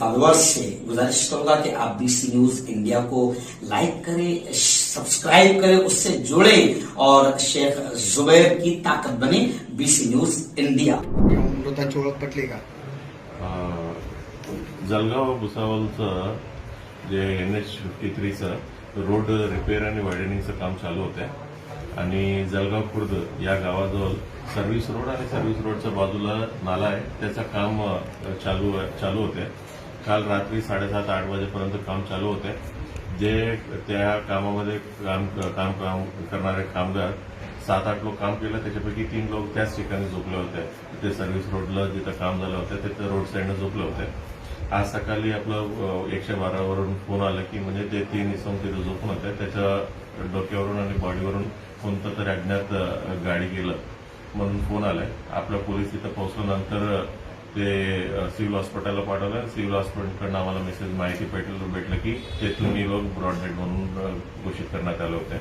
Followers से गुजारिश करूंगा कि आप बीसी न्यूज इंडिया को लाइक करें सब्सक्राइब करें उससे जुड़े और शेख जुबैर की ताकत बने बीसी न्यूज इंडिया मृतांची ओळख पटली का? अं, जळगाव भुसावळचं जे एन एच फिफ्टी थ्रीचं रोड रिपेअर आणि वायडनिंगचं काम चालू होतं आणि जळगाव खुर्द या गावाजवळ सर्व्हिस रोड आणि सर्व्हिस रोडच्या बाजूला नाला आहे. त्याचं काम चालू चालू होते काल रात्री साडेसात आठ वाजेपर्यंत काम चालू होते. जे त्या कामामध्ये काम काम काम करणारे कामगार सात आठ लोक काम केलं त्याच्यापैकी तीन लोक त्याच ठिकाणी झोपले होते. तिथे सर्व्हिस रोडला जिथं काम झालं होतं तिथं रोड साईडनं झोपले होते. आज सकाळी आपलं एकशे बारावरून फोन आला की म्हणजे ते तीन इसम तिथे झोपून होते. त्याच्या डोक्यावरून आणि बॉडीवरून कोणतं तरी अज्ञात गाडी गेलं म्हणून फोन आलाय. आपल्या पोलीस तिथं पोहोचल्यानंतर ते सिव्हिल हॉस्पिटलला पाठवलं. सिव्हिल हॉस्पिटलकडनं आम्हाला मेसेज माहिती भेटलं भेटलं की ते तुम्ही लोक ब्रॉडडेड म्हणून घोषित करण्यात आले होते.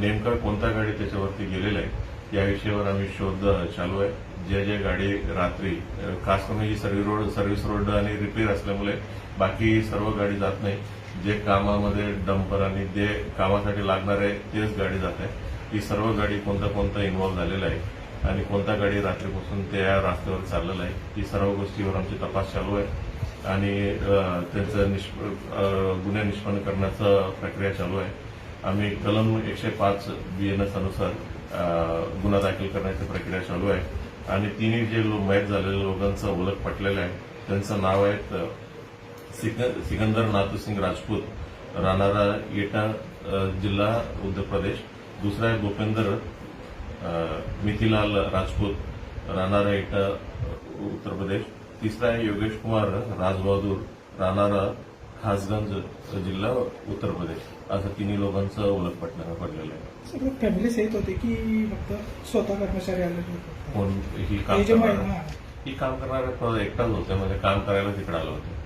नेमकं कोणता गाडी त्याच्यावरती गेलेला आहे या विषयावर आम्ही शोध चालू आहे. ज्या ज्या गाडी रात्री खास करून ही सर्व्हिस रोड सर्व्हिस रोड आणि रिपेअर असल्यामुळे बाकी सर्व गाडी जात नाही. जे कामामध्ये डंपर आणि जे कामासाठी लागणार आहे तेच गाडी जात आहे. ही सर्व गाडी कोणता कोणता इन्व्हॉल्व्ह झालेला आहे आणि कोणता गाडी रात्रीपासून त्या रस्त्यावर चाललेला आहे ती सर्व गोष्टीवर आमची तपास चालू आहे. आणि त्यांचं निष्प गुन्हे निष्पन्न करण्याचं प्रक्रिया चालू आहे. आम्ही कलम एकशे पाच बीएनएस अनुसार गुन्हा दाखल करण्याची प्रक्रिया चालू आहे. आणि तिन्ही जे लो- मयत झालेल्या लोकांचं ओळख पटलेलं आहे. त्यांचं नाव आहेत सिक- सिकंदर नाथूसिंग राजपूत. राहणारा येटा जिल्हा उत्तर प्रदेश. दुसरा आहे भूपेंदर मिथिलाल राजपूत राहणारा येटा उत्तर प्रदेश तिसरा आहे योगेश कुमार राजबहादूर राहणारा खासगंज जिल्हा उत्तर प्रदेश. असं तिन्ही लोकांचं ओळख पटलं पडलेलं आहे. फॅमिली सहित होते की फक्त स्वतः कर्मचारी आले कोण ही काम करणारा? ही काम करणारा एकटाच होते म्हणजे काम करायला तिकडे आलं होतं.